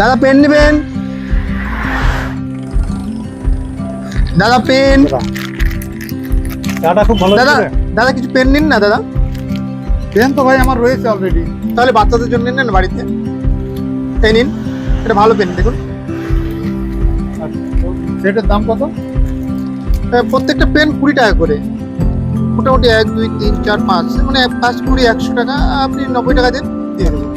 দাদা পেন নেবেন? দাদা পেন। চাটা খুব ভালো দাদা দাদা কিছু পেন নিন না দাদা। পেন তো ভাই আমার রয়েছে অলরেডি তাহলে বাচ্চাদের জন্য নিন নেন বাড়িতে। এই নিন এটা ভালো পেন দেখুন। সেটার দাম কত? প্রত্যেকটা পেন কুড়ি টাকা করে। মোটামুটি এক দুই তিন চার পাঁচ। মানে পাঁচ কুড়ি একশো টাকা আপনি নব্বই টাকা দেন দিয়ে দেবো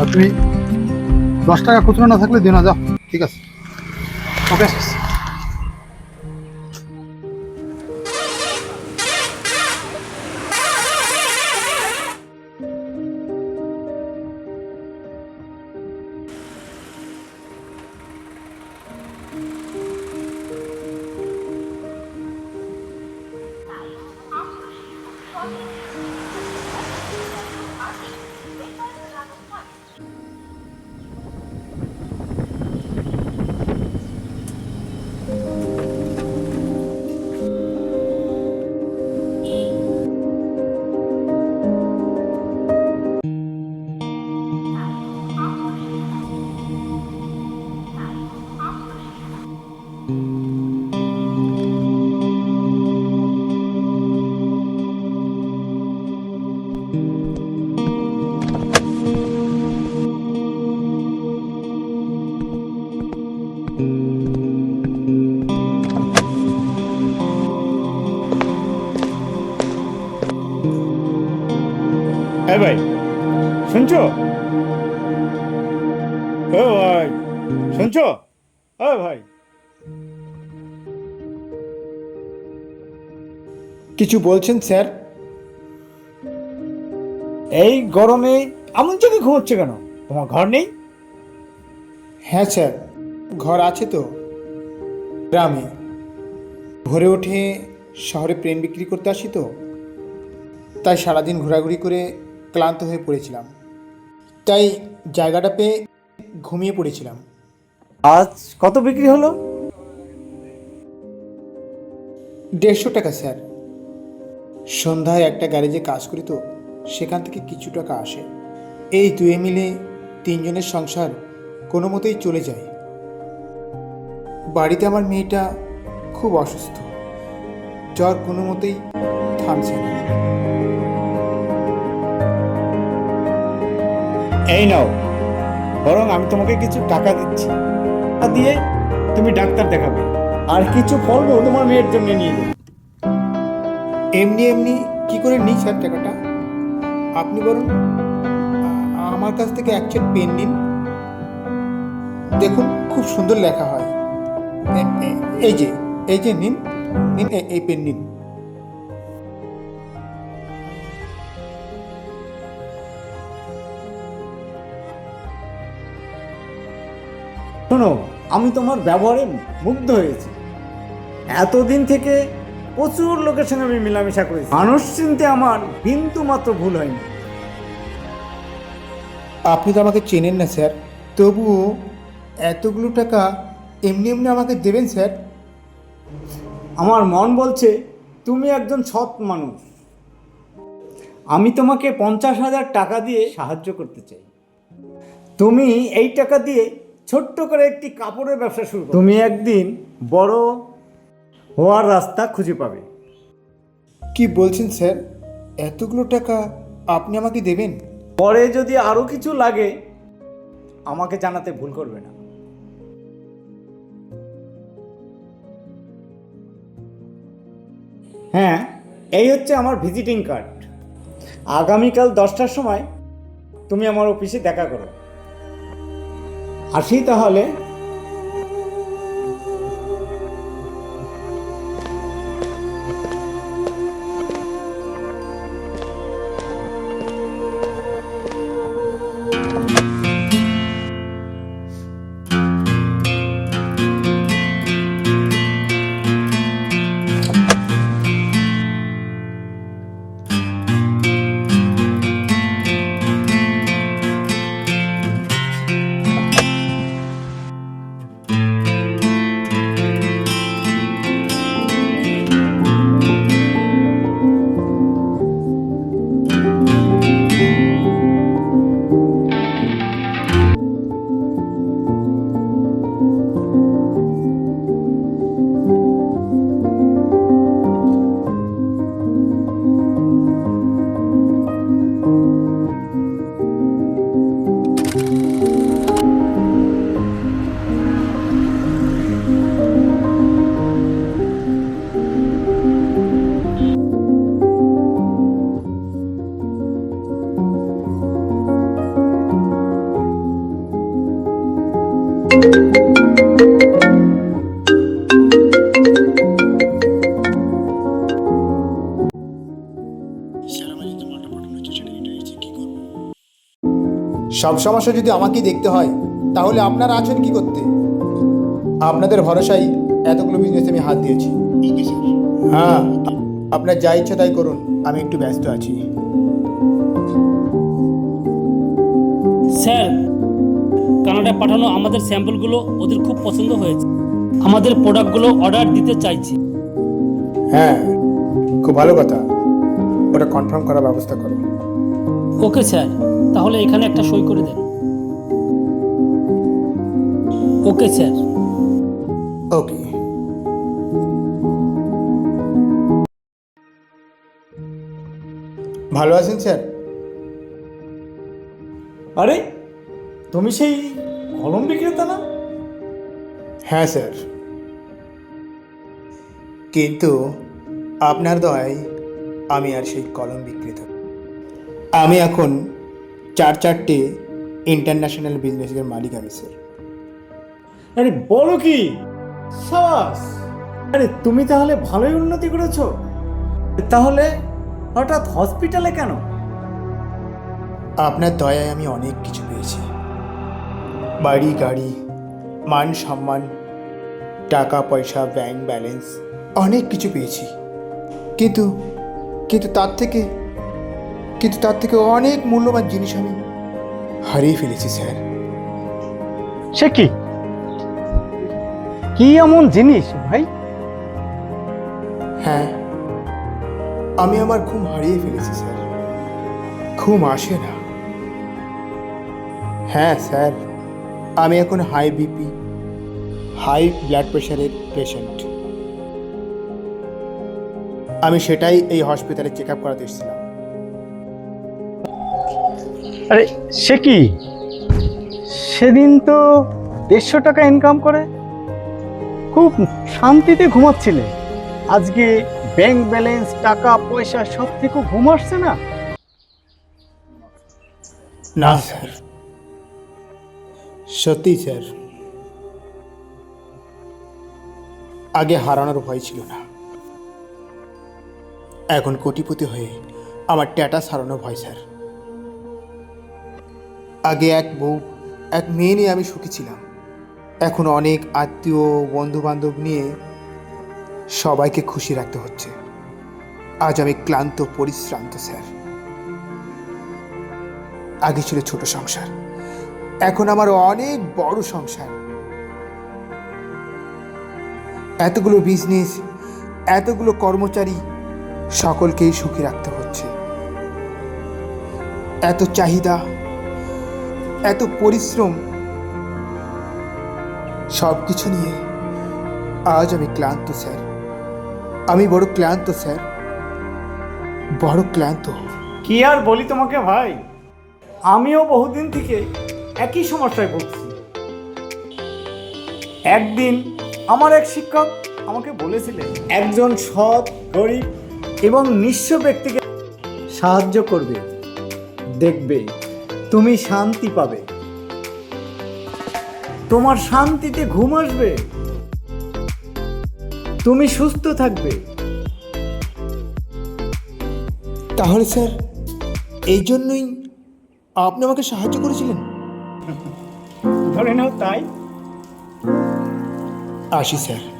আর তুমি দশ টাকা খুচরো না থাকলে দিও না যাও ঠিক আছে। ওকে হ্যাঁ ভাই, শুনছো? ও ভাই, শুনছো? ও ভাই। কিছু বলছেন, স্যার? এই গরমে এমন চোখে ঘুমোচ্ছে কেন? তোমার ঘর নেই? হ্যাঁ স্যার। ঘর আছে তো। গ্রামে। ভোরে উঠে শহরে প্রেম বিক্রি করতে আসি তো। তাই সারাদিন ঘোরাঘুরি করে ক্লান্ত হয়ে পড়েছিলাম। তাই জায়গাটা পেয়ে ঘুমিয়ে পড়েছিলাম। আজ কত বিক্রি হলো? দেড়শো টাকা স্যার। সন্ধ্যায় একটা গ্যারেজে কাজ করি তো সেখান থেকে কিছু টাকা আসে। এই দুয়ে মিলে তিনজনের সংসার কোনো মতেই চলে যায়। বাড়িতে আমার মেয়েটা খুব অসুস্থ জ্বর কোনো মতেই থামছে না। এই নাও। বরং আমি তোমাকে কিছু টাকা দিচ্ছি। দিয়ে তুমি ডাক্তার দেখাবে। আর কিছু ফলও তোমার মেয়ের জন্য নিয়ে দেবে এমনি এমনি কি করে নিই স্যার টাকাটা? আপনি বলুন আমার কাছ থেকে এক সেট পেন নিন। দেখুন, খুব সুন্দর লেখা হয়। এই যে এই যে নিন। নিন এই পেন নিন। শোনো আমি তোমার ব্যবহারে মুগ্ধ হয়েছি। এতদিন থেকে প্রচুর লোকের সঙ্গে আমি মেলামেশা করেছি। মানুষ চিনতে আমার বিন্দু মাত্র ভুল হয়নি। আপনি তো আমাকে চেনেন না স্যার। তবুও এতগুলো টাকা এমনি এমনি আমাকে দেবেন স্যার? আমার মন বলছে তুমি একজন সৎ মানুষ। আমি তোমাকে পঞ্চাশ হাজার টাকা দিয়ে সাহায্য করতে চাই। তুমি এই টাকা দিয়ে ছোট্ট করে একটি কাপড়ের ব্যবসা শুরু তুমি একদিন বড় হওয়ার রাস্তা খুঁজে পাবে। কি বলছেন স্যার? এতগুলো টাকা আপনি আমাকে দেবেন? পরে যদি আরও কিছু লাগে আমাকে জানাতে ভুল করবে না। হ্যাঁ এই হচ্ছে আমার ভিজিটিং কার্ড। আগামীকাল দশটার সময় তুমি আমার অফিসে দেখা করো। আসি তাহলে সব সমস্যা যদি আমাকেই দেখতে হয় তাহলে আপনারা আছেন কি করতে? আপনাদের ভরসায় এতগুলো বিজনেসে আমি হাত দিয়েছি। হ্যাঁ আপনার যা ইচ্ছা তাই করুন আমি একটু ব্যস্ত আছি। স্যার কানাডায় পাঠানো আমাদের স্যাম্পলগুলো ওদের খুব পছন্দ হয়েছে। আমাদের প্রোডাক্টগুলো অর্ডার দিতে চাইছি। হ্যাঁ খুব ভালো কথা। ওটা কনফার্ম করার ব্যবস্থা করো। Okay sir. তাহলে এখানে একটা সই করে দেন। Okay sir. ওকে। ভালো আছেন স্যার? আরে তুমি সেই কলম বিক্রেতা না? হ্যাঁ স্যার। কিন্তু আপনার দয়ায় আমি আর সেই কলম বিক্রেতা। আমি এখন চার চারটে ইন্টারন্যাশনাল বিজনেসের মালিক আমি স্যার আরে বলো কি? সাবাস! আরে তুমি তাহলে ভালোই উন্নতি করেছ। তাহলে হঠাৎ হসপিটালে কেন? আপনার দয়ায় আমি অনেক কিছু পেয়েছি। বাড়ি গাড়ি মান সম্মান টাকা পয়সা ব্যাংক ব্যালেন্স অনেক কিছু পেয়েছি। কিন্তু কিন্তু তার থেকে কিন্তু তার থেকে অনেক মূল্যবান জিনিস আমি হারিয়ে ফেলেছি স্যার। সে কি? কি এমন জিনিস ভাই? হ্যাঁ আমি আমার ঘুম হারিয়ে ফেলেছি স্যার। ঘুম আসে না। হ্যাঁ স্যার আমি এখন হাই বিপি হাই ব্লাড প্রেশারের পেশেন্ট আমি সেটাই এই হসপিটালে চেক আপ করাতে এসেছিলাম। আরে সে কি? সেদিন তো দেড়শো টাকা ইনকাম করে। খুব শান্তিতে ঘুমাচ্ছিলে। আজকে ব্যাংক ব্যালেন্স টাকা পয়সা সব থেকে ঘুম আসছে না? না স্যার। সত্যি স্যার। আগে হারানোর ভয় ছিল না। এখন কোটিপতি হয়ে আমার ট্যাটাস হারানোর ভয় স্যার। আগে এক বউ, এক মেয়ে নিয়ে আমি সুখী ছিলাম। এখন অনেক আত্মীয় বন্ধু বান্ধব নিয়ে সবাইকে খুশি রাখতে হচ্ছে। আজ আমি ক্লান্ত, পরিশ্রান্ত, স্যার। আগে ছিল ছোট সংসার, এখন আমার অনেক বড় সংসার। এতগুলো বিজনেস এতগুলো কর্মচারী, সকলকেই সুখী রাখতে হচ্ছে। এত চাহিদা এত পরিশ্রম। সব কিছু নিয়ে আজ আমি ক্লান্ত, স্যার। আমি বড় ক্লান্ত, স্যার। বড় ক্লান্ত। কি আর বলি তোমাকে ভাই? আমিও বহুদিন থেকে একই সমস্যায় ভুগছি। একদিন আমার এক শিক্ষক আমাকে বলেছিলেন, একজন সৎ, গরিব এবং নিঃস্ব ব্যক্তিকে সাহায্য করবে, দেখবে। তুমি শান্তি পাবে। তোমার শান্তিতে ঘুম আসবে। তুমি সুস্থ থাকবে। তাহলে স্যার এই জন্যই আপনি আমাকে সাহায্য করেছিলেন। ধরে নাও তাই। আসি স্যার।